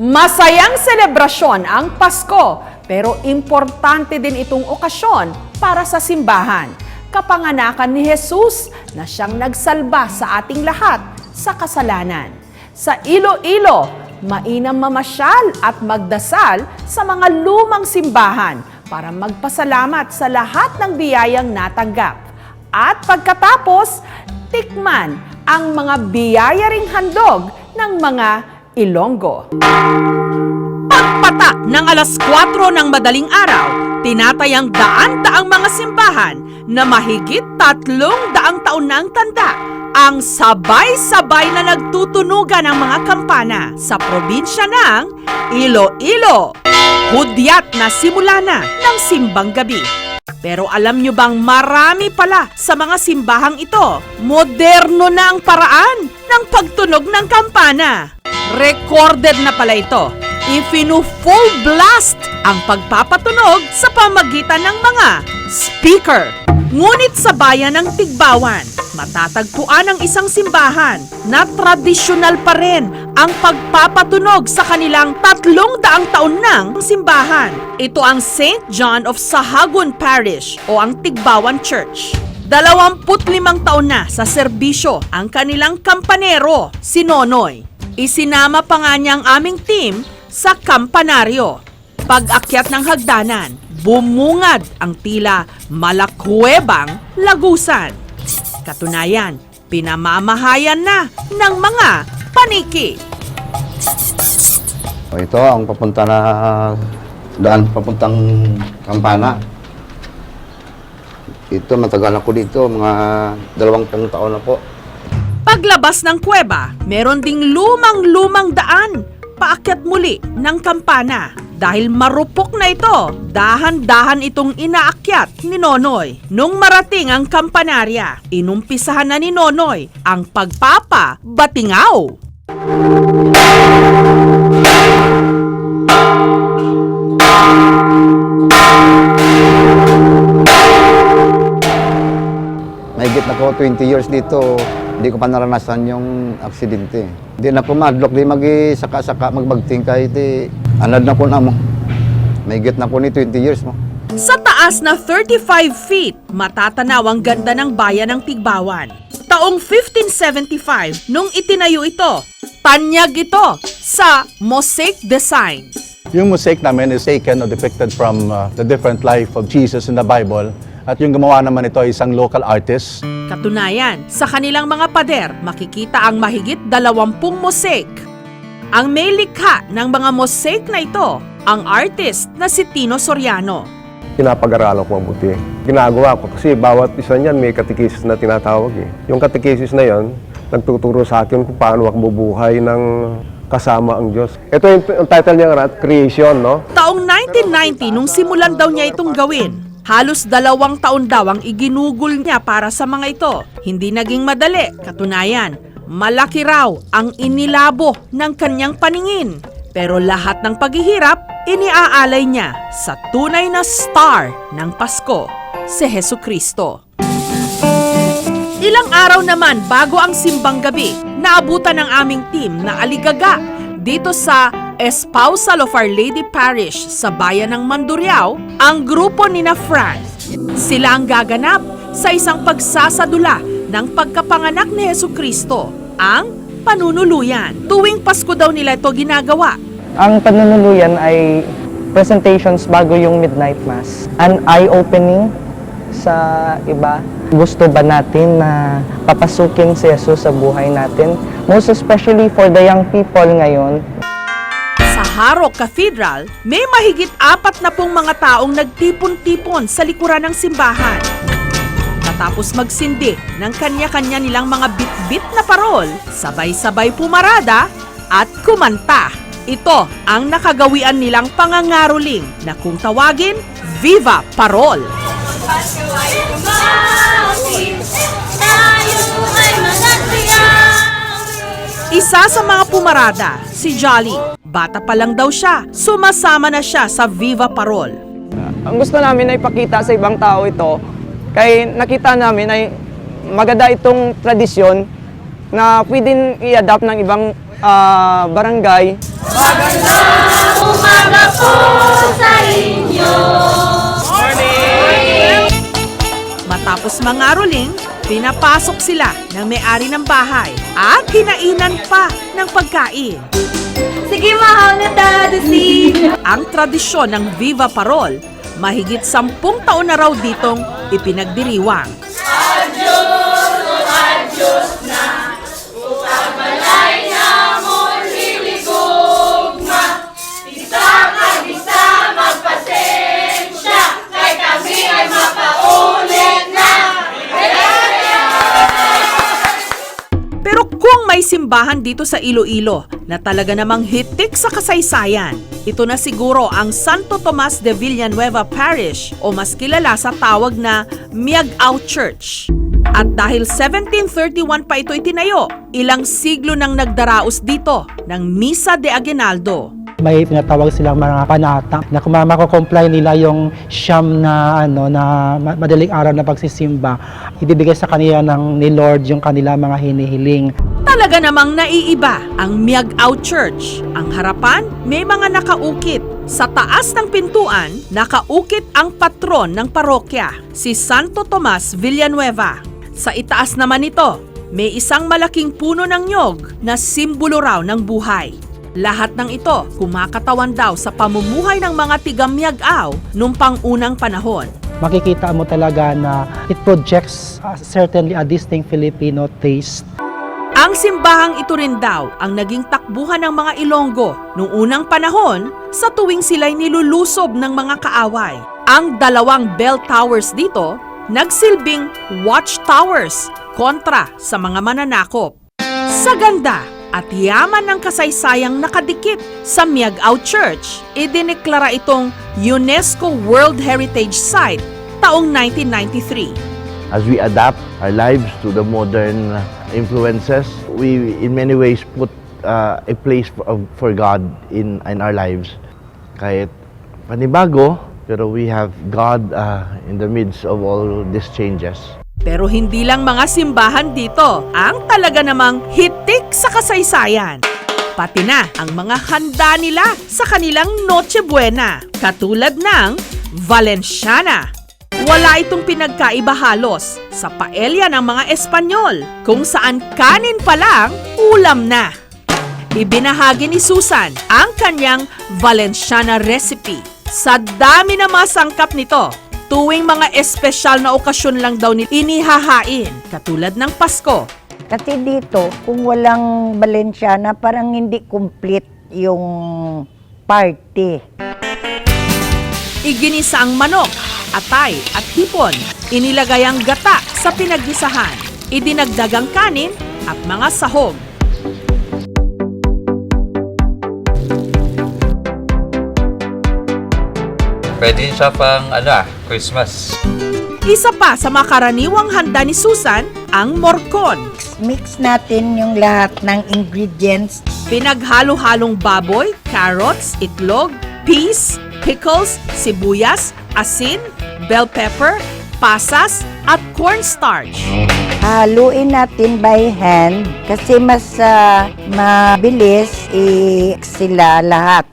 Masayang selebrasyon ang Pasko, pero importante din itong okasyon para sa simbahan. Kapanganakan ni Jesus na siyang nagsalba sa ating lahat sa kasalanan. Sa Iloilo, mainam mamasyal at magdasal sa mga lumang simbahan para magpasalamat sa lahat ng biyayang natanggap. At pagkatapos, tikman ang mga biyaya ring handog ng mga Ilonggo. Pagpatak ng alas 4 ng madaling araw, tinatayang daan-daang mga simbahan na mahigit tatlong daang taon na ang tanda ang sabay-sabay na nagtutunugan ng mga kampana sa probinsya ng Iloilo. Hudyat na simula na ng simbang gabi. Pero alam nyo bang marami pala sa mga simbahang ito, moderno na ang paraan ng pagtunog ng kampana. Recorded na pala ito. Ifinu full blast ang pagpapatunog sa pamagitan ng mga speaker. Ngunit sa bayan ng Tigbawan, matatagpuan ang isang simbahan na tradisyonal pa rin ang pagpapatunog sa kanilang tatlong daang taon ng simbahan. Ito ang St. John of Sahagun Parish o ang Tigbawan Church. 25 taon na sa serbisyo ang kanilang kampanero, si Nonoy. Isinama pa nga niya ang aming team sa kampanaryo. Pag-akyat ng hagdanan, bumungad ang tila malakwebang lagusan. Katunayan, pinamamahayan na ng mga paniki. Ito ang papunta na daan papuntang Kampana. Ito matagal na ko dito, mga dalawang taon na po. Paglabas ng kuweba, meron ding lumang-lumang daan paakyat muli ng kampana. Dahil marupok na ito, dahan-dahan itong inaakyat ni Nonoy. Nung marating ang kampanarya, inumpisahan na ni Nonoy ang pagpapa batingaw. Mahigit na ko 20 years dito, hindi ko pa naranasan yung aksidente. Hindi na ko madlock, di magi saka-saka magbagting kahit eh, anad na ko na mo. Mahigit na ko ni 20 years mo. Sa taas na 35 feet, matatanaw ang ganda ng bayan ng Tigbawan. Taong 1575, nung itinayo ito, tanyag ito sa mosaic design. Yung mosaic namin is taken or depicted from uh, the different life of Jesus in the Bible. At yung gumawa naman ito ay isang local artist. Katunayan, sa kanilang mga pader, makikita ang mahigit dalawampung mosaic. Ang may likha ng mga mosaic na ito, ang artist na si Tino Soriano. pinapag-aralan ko mabuti. Ginagawa ko kasi bawat isa niyan may katikisis na tinatawag eh. Yung katikisis na yon, nagtuturo sa akin kung paano ako bubuhay ng kasama ang Diyos. Ito yung, yung title niya nga, Creation, no? Taong 1990 nung simulan daw niya itong gawin. Halos dalawang taon daw ang iginugol niya para sa mga ito. Hindi naging madali. Katunayan, malaki raw ang inilabo ng kanyang paningin. Pero lahat ng paghihirap, iniaalay niya sa tunay na star ng Pasko, si Heso Kristo. Ilang araw naman bago ang simbang gabi, naabutan ng aming team na aligaga dito sa Espousal of Our Lady Parish sa bayan ng Mandurriao ang grupo ni na Fran. Sila ang gaganap sa isang pagsasadula ng pagkapanganak ni Heso Kristo, ang panunuluyan. Tuwing Pasko daw nila ito ginagawa Ang panunuluyan ay presentations bago yung Midnight Mass. An eye-opening sa iba. Gusto ba natin na papasukin si Jesus sa buhay natin? Most especially for the young people ngayon, Sa Harok Cathedral, may mahigit apat na pong mga taong nagtipon-tipon sa likuran ng simbahan. Matapos magsindi ng kanya-kanya nilang mga bit-bit na parol, sabay-sabay pumarada at kumanta. Ito ang nakagawian nilang pangangaroling na kung tawagin, Viva Parol! Isa sa mga pumarada, si Jolly. Bata pa lang daw siya, sumasama na siya sa Viva Parol. ang gusto namin ay ipakita sa ibang tao ito, kay nakita namin ay maganda itong tradisyon na pwedeng i-adapt ng ibang ah, barangay Umaga po sa inyo. Matapos mangaroling, pinapasok sila ng may-ari ng bahay at kinainan pa ng pagkain. Sige, mahal na dadasi. Ang tradisyon ng Viva Parol, mahigit sampung taon na raw ditong ipinagdiriwang. Pero simbahan dito sa Iloilo na talaga namang hitik sa kasaysayan, ito na siguro ang Santo Tomas de Villanueva Parish o mas kilala sa tawag na Miagao Church. At dahil 1731 pa ito itinayo, ilang siglo nang nagdaraos dito ng Misa de Aguinaldo. may tinatawag silang mga panata na kung mako-comply nila yung siyam na ano na ma- madaling araw na pagsisimba ibibigay sa kanila ng ni Lord yung kanila mga hinihiling Talaga namang naiiba ang Miagao Church. Ang harapan, may mga nakaukit. Sa taas ng pintuan, nakaukit ang patron ng parokya, si Santo Tomas Villanueva. Sa itaas naman nito, may isang malaking puno ng nyog na simbolo raw ng buhay. Lahat ng ito kumakatawan daw sa pamumuhay ng mga tiga Miagao nung pangunang panahon. makikita mo talaga na it projects uh, certainly a distinct Filipino taste Ang simbahang ito rin daw ang naging takbuhan ng mga Ilonggo noong unang panahon sa tuwing sila'y nilulusob ng mga kaaway. Ang dalawang bell towers dito nagsilbing watchtowers kontra sa mga mananakop. Sa ganda at yaman ng kasaysayang nakadikit sa Miagao Church, idineklara itong UNESCO World Heritage Site taong 1993. as we adapt our lives to the modern influences, we in many ways put uh, a place for, of- for God in in our lives. Kahit panibago, pero we have God uh, in the midst of all these changes. Pero hindi lang mga simbahan dito ang talaga namang hitik sa kasaysayan. Pati na ang mga handa nila sa kanilang Noche Buena, katulad ng Valenciana. Wala itong pinagkaiba halos sa paelya ng mga Espanyol, kung saan kanin pa lang, ulam na. Ibinahagi ni Susan ang kanyang Valenciana recipe. Sa dami na mga sangkap nito, tuwing mga espesyal na okasyon lang daw ni inihahain, katulad ng Pasko. Kasi dito, kung walang Valenciana, parang hindi complete yung party. Iginisa ang manok, atay at hipon. Inilagay ang gata sa pinaggisahan. Idinagdag ang kanin at mga sahog. Pwede siya pang ano ah, Christmas. Isa pa sa makaraniwang handa ni Susan, ang morcon. Mix natin yung lahat ng ingredients. Pinaghalo-halong baboy, carrots, itlog, peas, pickles, sibuyas, asin, bell pepper, pasas, at cornstarch. Haluin natin by hand kasi mas ah, mabilis i-sila lahat.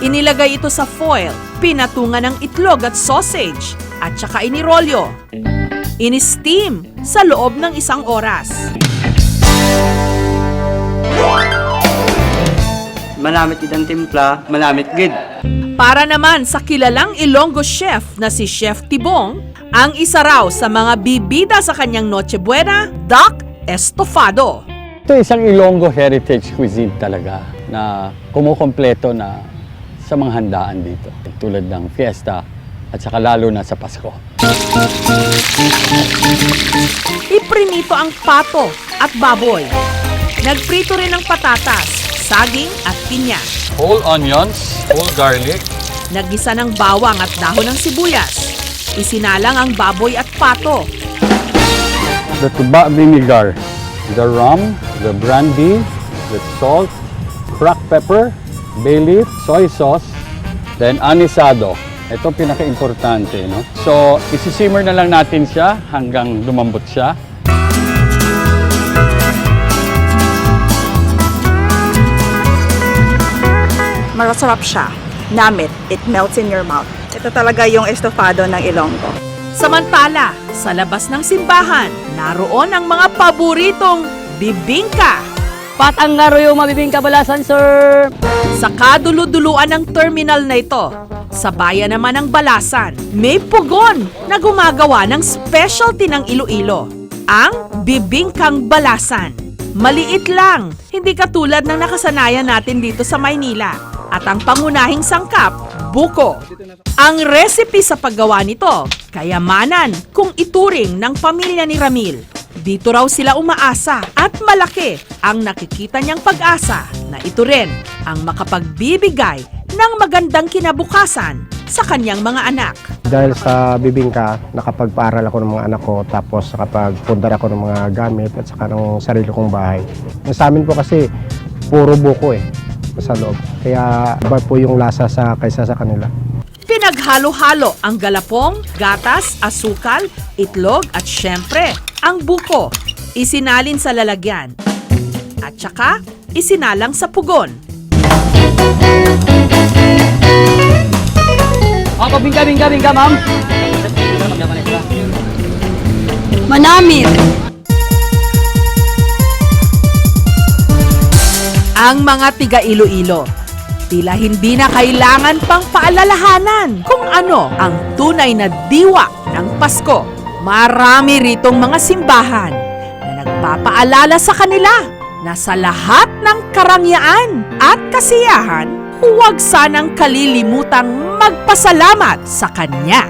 Inilagay ito sa foil, pinatungan ng itlog at sausage, at saka inirolyo. In-steam sa loob ng isang oras. Malamit din ang timpla, malamit gid. Para naman sa kilalang Ilonggo chef na si Chef Tibong, ang isa raw sa mga bibida sa kanyang Noche Buena, Duck Estofado. Ito isang Ilonggo heritage cuisine talaga na kumukompleto na sa mga handaan dito. Tulad ng fiesta at saka lalo na sa Pasko. Iprinito ang pato at baboy. Nagprito rin ng patatas, saging at pinya. Whole onions, whole garlic. Naggisa ng bawang at dahon ng sibuyas. Isinalang ang baboy at pato. The tuba vinegar, the rum, the brandy, the salt, cracked pepper, bay leaf, soy sauce, then anisado. Ito pinaka-importante, no? So, isi-simmer na lang natin siya hanggang lumambot siya. Masarap siya. Namit. It melts in your mouth. Ito talaga yung estofado ng Ilonggo. Samantala, sa labas ng simbahan, naroon ang mga paboritong bibingka. Patang nga yung mabibing kabalasan, sir. Sa kaduluduluan ng terminal na ito, sa bayan naman ng Balasan, may pugon na gumagawa ng specialty ng Iloilo, ang bibingkang Balasan. Maliit lang, hindi katulad ng nakasanayan natin dito sa Maynila. At ang pangunahing sangkap, buko. Ang recipe sa paggawa nito, kayamanan kung ituring ng pamilya ni Ramil. Dito raw sila umaasa at malaki ang nakikita niyang pag-asa na ito rin ang makapagbibigay ng magandang kinabukasan sa kanyang mga anak. Dahil sa bibingka, nakapagpaaral ako ng mga anak ko, tapos nakapagpundar ako ng mga gamit at saka ng sarili kong bahay. Sa amin po kasi, puro buko eh, sa loob. Kaya iba po yung lasa sa kaysa sa kanila. Pinaghalo-halo ang galapong, gatas, asukal, itlog at syempre, ang buko. Isinalin sa lalagyan. At saka, isinalang sa pugon. Ako, bingka, bingka, bingka, ma'am. Manamit. Ang mga tiga Iloilo, tila hindi na kailangan pang paalalahanan kung ano ang tunay na diwa ng Pasko. Marami ritong mga simbahan na nagpapaalala sa kanila na sa lahat ng karangyaan at kasiyahan, huwag sanang kalilimutang magpasalamat sa Kanya.